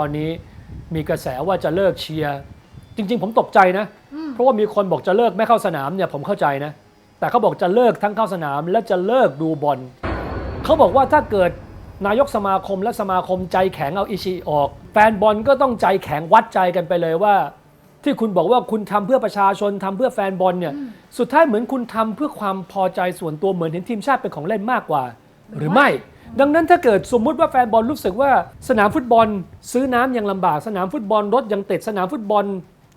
ตอนนี้มีกระแสว่าจะเลิกเชียร์จริง ๆ ผมตกใจนะอืมเพราะว่ามีคนบอกจะเลิกไม่เข้าสนามเนี่ยผมเข้าใจนะ แต่เขาบอกจะเลิกทั้งเข้าสนามและจะเลิกดูบอลเขาบอกว่าถ้าเกิดนายกสมาคมและสมาคมใจแข็งเอาอิชิออก แฟนบอลก็ต้องใจแข็งวัดใจกันไปเลยว่า ที่คุณบอกว่าคุณทำเพื่อประชาชนทำเพื่อแฟนบอลเนี่ยสุดท้ายเหมือนคุณทำเพื่อความพอใจส่วนตัวเหมือนเห็นทีมชาติเป็นของเล่นมากกว่า หรือไม่ ดังนั้นถ้าเกิดสมมุติว่าแฟนบอลรู้สึกว่าสนามฟุตบอล ซื้อน้ำยังลำบากสนามฟุตบอลรถยังติดสนามฟุตบอล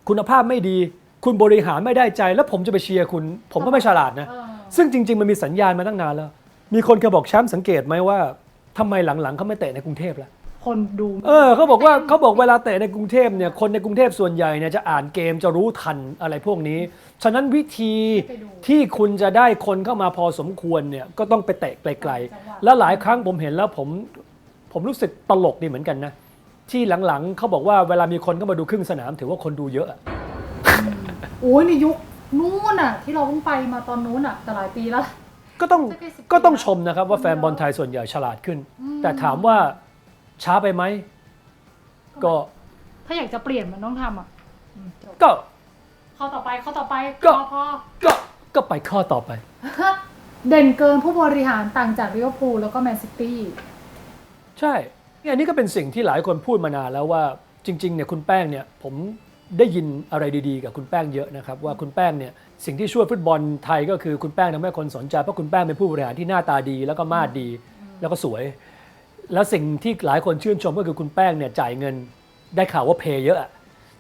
คุณภาพไม่ดี คุณบริหารไม่ได้ใจ แล้วผมจะไปเชียร์คุณ ผมก็ไม่ฉลาดนะเออซึ่งจริง ๆ มันมีสัญญาณมาตั้งนานแล้ว มีคนเคยบอกแชมป์สังเกตไหมว่าทำไมหลังๆเขาไม่เตะในกรุงเทพล่ะ คนดูเออเขาบอกว่าเขาบอกเวลาเตะในกรุงเทพเนี่ยคนในกรุงเทพส่วนใหญ่เนี่ยจะอ่านเกมจะรู้ทันอะไรพวกนี้ ฉะนั้นวิธีที่คุณจะได้คนเข้ามาพอสมควรเนี่ยก็ต้องไปเตะไกลๆ และหลายครั้งผมเห็นแล้วผมผมรู้สึกตลกดีเหมือนกันนะ ที่หลังๆเขาบอกว่าเวลามีคนเข้ามาดูครึ่งสนามถือว่าคนดูเยอะอะโอ้ยในยุคนู้นอะ ที่เราเพิ่งไปมาตอนนู้นอะแต่หลายปีแล้วก็ต้องจะใกล้สิบปีก็ต้องแล้วชมนะครับว่าแฟนบอลไทยส่วนใหญ่ฉลาดขึ้นอืมแต่ถามว่า ช้าไปไหม ก็ ถ้าอยากจะเปลี่ยนมันต้องทำอะอืมจบก็ ข้อต่อไปข้อต่อไปก็ พอพอ ก็ ก็ไปข้อต่อไป เด่นเกินผู้บริหารต่างจากลิเวอร์พูลแล้วก็แมนซิตี้ใช่เนี่ยอันนี้ก็เป็นสิ่งที่หลายคนพูดมานานแล้วว่าจริงๆเนี่ยคุณแป้งเนี่ยผมได้ยินอะไรดีๆ กับคุณแป้งเยอะนะครับว่าคุณแป้งเนี่ยสิ่งที่ช่วยฟุตบอลไทยก็คือคุณแป้งทำให้คนสนใจเพราะคุณแป้งเป็นผู้บริหารที่หน้าตาดีแล้วก็มาดดี แล้วก็สวย แล้วสิ่งที่หลายคนชื่นชมก็คือคุณแป้งเนี่ยจ่ายเงินได้ข่าวว่าเพย์เยอะอะ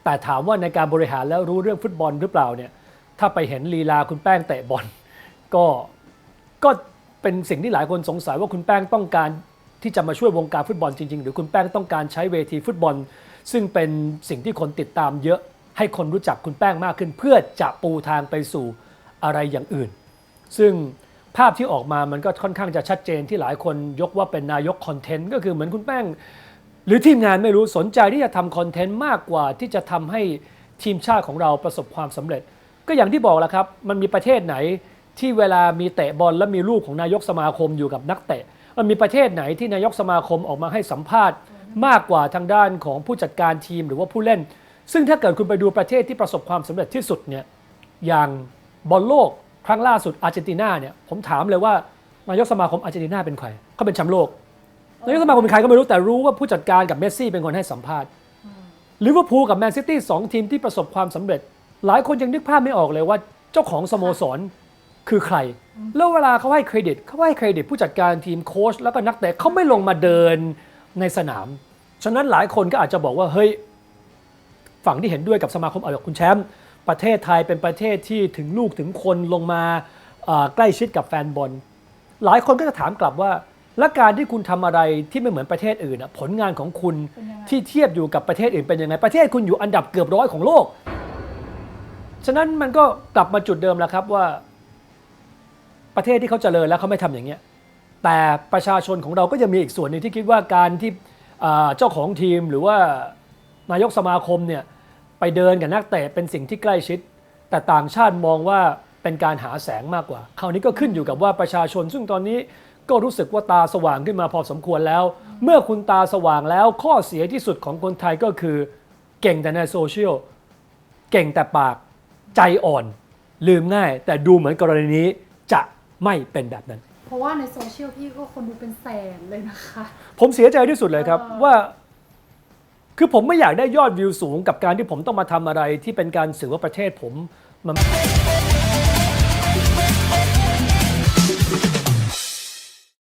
แต่ถามว่าในการบริหารแล้วรู้เรื่องฟุตบอลหรือเปล่าเนี่ย ถ้าไปเห็นลีลาคุณแป้งเตะบอลก็ก็เป็นสิ่งที่หลายคนสงสัยว่าคุณแป้งต้องการที่จะมาช่วยวงการฟุตบอลจริง ๆ หรือคุณแป้งต้องการใช้เวทีฟุตบอล ซึ่งเป็นสิ่งที่คนติดตามเยอะ ให้คนรู้จักคุณแป้งมากขึ้น เพื่อจะปูทางไปสู่อะไรอย่างอื่น ซึ่ง ภาพที่ออกมามันก็ค่อนข้างจะชัดเจนที่หลายคนยกว่าเป็นนายกคอนเทนต์ก็คือเหมือนคุณแป้ง หรือทีมงานไม่รู้สนใจที่จะทำคอนเทนต์มากกว่าที่จะทำให้ทีมชาติของเราประสบความสำเร็จ ก็อย่างที่บอกแหล้วครับ มันมีประเทศไหนที่เวลามีเตะบอลแล้วมีรูปของนายกสมาคมอยู่กับนักเตะ มันมีประเทศไหนที่นายกสมาคมออกมาให้สัมภาษณ์ มากกว่าทางด้านของผู้จัดการทีมหรือว่าผู้เล่น ซึ่งถ้าเกิดคุณไปดูประเทศที่ประสบความสำเร็จที่สุดเนี่ยอย่างบอลโลก ครั้งล่าสุดอาร์เจนตินาเนี่ยผมถามเลยว่านายกสมาคมอาร์เจนตินาเป็นใครเขาเป็นแชมป์โลกนายกสมาคมเป็นใครก็ไม่รู้แต่รู้ว่าผู้จัดการกับเมสซี่เป็นคนให้สัมภาษณ์ลิเวอร์พูลกับแมนซิตี้สองทีมที่ประสบความสำเร็จ หลายคนยังนึกภาพไม่ออกเลยว่าเจ้าของสโมสรคือใคร แล้วเวลาเขาให้เครดิตเขาให้เครดิตผู้จัดการทีมโค้ชแล้วก็นักเตะเขาไม่ลงมาเดินในสนาม ฉะนั้นหลายคนก็อาจจะบอกว่าเฮ้ยฝั่งที่เห็นด้วยกับสมาคมเอากับคุณแชมป์ ประเทศไทยเป็นประเทศที่ถึงลูกถึงคนลงมาเอ่อใกล้ชิดกับแฟนบอลหลายคนก็จะถามกลับว่า และการที่คุณทำอะไรที่ไม่เหมือนประเทศอื่นอะผลงานของคุณเป็นยังไงที่เทียบอยู่กับประเทศอื่นเป็นยังไง ประเทศคุณอยู่อันดับเกือบร้อยของโลก ฉะนั้นมันก็กลับมาจุดเดิมแล้วครับว่า ประเทศที่เขาเจริญแล้วเขาไม่ทำอย่างเงี้ยแต่ประชาชนของเราก็ยังมีอีกส่วนหนึ่งที่คิดว่าการที่อ่าเจ้าของทีมหรือว่านายกสมาคมเนี่ยไป เดินกับนักเตะเป็นสิ่งที่ใกล้ชิด แต่ต่างชาติมองว่าเป็นการหาแสงมากกว่า คราวนี้ก็ขึ้นอยู่กับว่าประชาชน ซึ่งตอนนี้ก็รู้สึกว่าตาสว่างขึ้นมาพอสมควรแล้ว เมื่อคุณตาสว่างแล้วข้อเสียที่สุดของคนไทยก็คือ เก่งแต่ในโซเชียลเก่งแต่ปากใจอ่อน ลืมง่าย แต่ดูเหมือนกรณีนี้จะไม่เป็นแบบนั้น เพราะว่าในโซเชียลพี่ก็คนดูเป็นแสนเลยนะคะ ผมเสียใจที่สุดเลยครับเออว่า คือผมไม่อยากได้ยอดวิวสูงกับการที่ผมต้องมาทำอะไรที่เป็นการสื่อว่าประเทศผมมัน